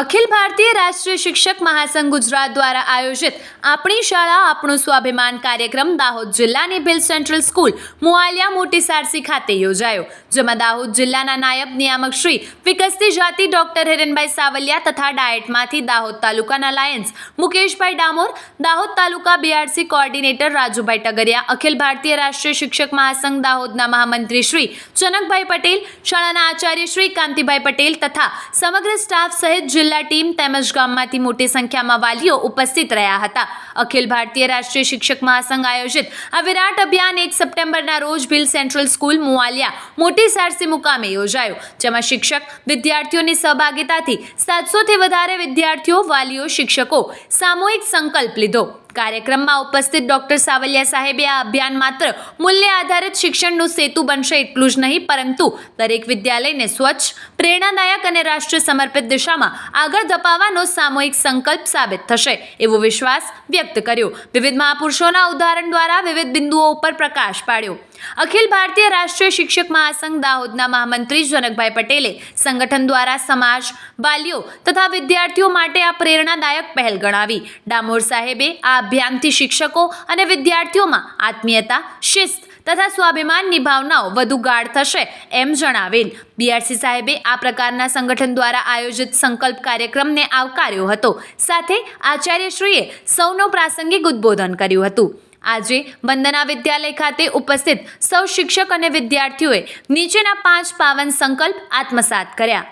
અખિલ ભારતીય રાષ્ટ્રીય શિક્ષક મહાસંઘ ગુજરાત દ્વારા આયોજિત આપણી શાળા, આપણું સ્વાભિમાન કાર્યક્રમ દાહોદ જિલ્લાની ભીલ સેન્ટ્રલ સ્કૂલ, મુઆલિયા મોટી સારસી ખાતે યોજાયો, જેમાં દાહોદ જિલ્લાના નાયબ નિયામક શ્રી વિકસતી જાતિ ડોક્ટર હિરેનભાઈ સાવલિયા તથા ડાયટમાંથી દાહોદ તાલુકાના Lions Mukeshbhai Damor, Dahod taluka BRC coordinator Rajubhai Tagariya, Akhil Bharatiya Rashtriya Shikshak મહાસંઘ દાહોદના મહામંત્રી શ્રી જનકભાઈ પટેલ, શાળાના આચાર્ય શ્રી કાંતિભાઈ પટેલ તથા સમગ્ર સ્ટાફ સહિત જિલ્લા ટીમ તેમજ ગામમાંથી મોટી સંખ્યામાં વાલીઓ ઉપસ્થિત રહ્યા હતા. અખિલ ભારતીય રાષ્ટ્રીય શિક્ષક મહાસંઘ આયોજિત આ વિરાટ અભિયાન એક સપ્ટેમ્બરના રોજ ભીલ સેન્ટ્રલ સ્કૂલ મુવાલિયા મોટી સારસી મુકામે યોજાયો, જેમાં શિક્ષક વિદ્યાર્થીઓની સહભાગિતાથી સાતસોથી વધારે વિદ્યાર્થીઓ, વાલીઓ, શિક્ષકો સામૂહિક સંકલ્પ લીધો. કાર્યક્રમમાં ઉપસ્થિત ડોક્ટર સાવલિયા સાહેબે આ અભિયાન માત્ર મૂલ્ય આધારિત શિક્ષણનું સેતુ બનશે એટલું જ નહીં, પરંતુ દરેક વિદ્યાલયને સ્વચ્છ, પ્રેરણાદાયક અને રાષ્ટ્ર સમર્પિત દિશામાં આગળ ધપાવવાનો સામૂહિક સંકલ્પ સાબિત થશે એવો વિશ્વાસ વ્યક્ત કર્યો. વિવિધ મહાપુરુષોના ઉદાહરણ દ્વારા વિવિધ બિંદુઓ ઉપર પ્રકાશ પાડ્યો. અખિલ ભારતીય રાષ્ટ્રીય શિક્ષક મહાસંઘ દાહોદના મહામંત્રી જનકભાઈ પટેલે સંગઠન દ્વારા સમાજ વાલીઓ તથા વિદ્યાર્થીઓ માટે આ પ્રેરણાદાયક પહેલ ગણાવી. ડામોર સાહેબે આ અભિયાનથી શિક્ષકો અને વિદ્યાર્થીઓમાં આત્મીયતા, શિસ્ત તથા સ્વાભિમાનની ભાવનાઓ વધુ ગાઢ થશે એમ જણાવેલ. બીઆરસી સાહેબે આ પ્રકારના સંગઠન દ્વારા આયોજિત સંકલ્પ કાર્યક્રમને આવકાર્યો હતો. સાથે આચાર્યશ્રીએ સૌનો પ્રાસંગિક ઉદ્બોધન કર્યું હતું. આજે વંદના વિદ્યાલય ખાતે ઉપસ્થિત સૌ શિક્ષક અને વિદ્યાર્થીઓએ નીચેના પાંચ પાવન સંકલ્પ આત્મસાત કર્યા.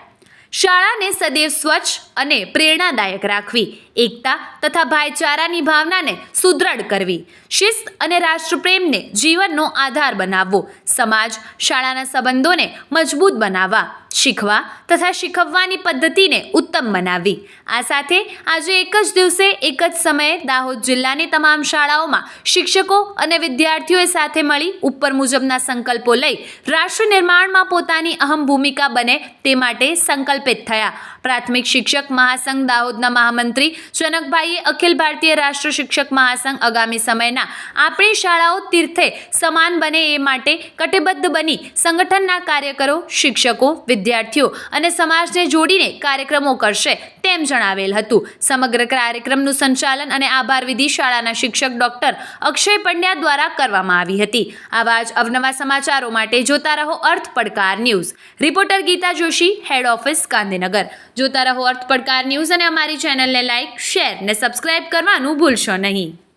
શાળાને સદૈવ સ્વચ્છ અને પ્રેરણાદાયક રાખવી, એકતા તથા ભાઈચારાની ભાવનાને સુદૃઢ કરવી, શિસ્ત અને રાષ્ટ્રપ્રેમને જીવનનો આધાર બનાવવો, સમાજ, શાળાના સંબંધોને મજબૂત બનાવવા શીખવા તથા શીખવવાની પદ્ધતિને ઉત્તમ બનાવવી આ સાથે આજે એક જ દિવસે એક જ સમયે દાહોદ જિલ્લાની તમામ શાળાઓમાં શિક્ષકો અને વિદ્યાર્થીઓએ સાથે મળી ઉપર મુજબના સંકલ્પો લઈ રાષ્ટ્ર નિર્માણમાં પોતાની અહમ ભૂમિકા બને તે માટે સંકલ્પિત થયા. પ્રાથમિક શિક્ષક મહાસંઘ દાહોદના મહામંત્રી જનકભાઈએ અખિલ ભારતીય રાષ્ટ્ર શિક્ષક મહાસંઘ આગામી સમયના આપણી શાળાઓ તીર્થે સમાન બને એ માટે કટિબદ્ધ બની સંગઠનના કાર્યકરો, શિક્ષકો, વિદ્યાર્થીઓ અને સમાજને જોડીને કાર્યક્રમો કરશે તેમ જણાવેલ હતું. સમગ્ર કાર્યક્રમનું સંચાલન અને આભાર વિધિ શાળાના શિક્ષક ડોક્ટર અક્ષય પંડ્યા દ્વારા કરવામાં આવી હતી. આવા જ અવનવા સમાચારો માટે જોતા રહો Arth Padkar news. Reporter Geeta Joshi, head office Gandhinagar. જોતા રહો અર્થ પડકાર ન્યૂઝ અને અમારી ચેનલને લાઇક શેર ને સબસ્ક્રાઇબ કરવાનું ભૂલશો નહીં.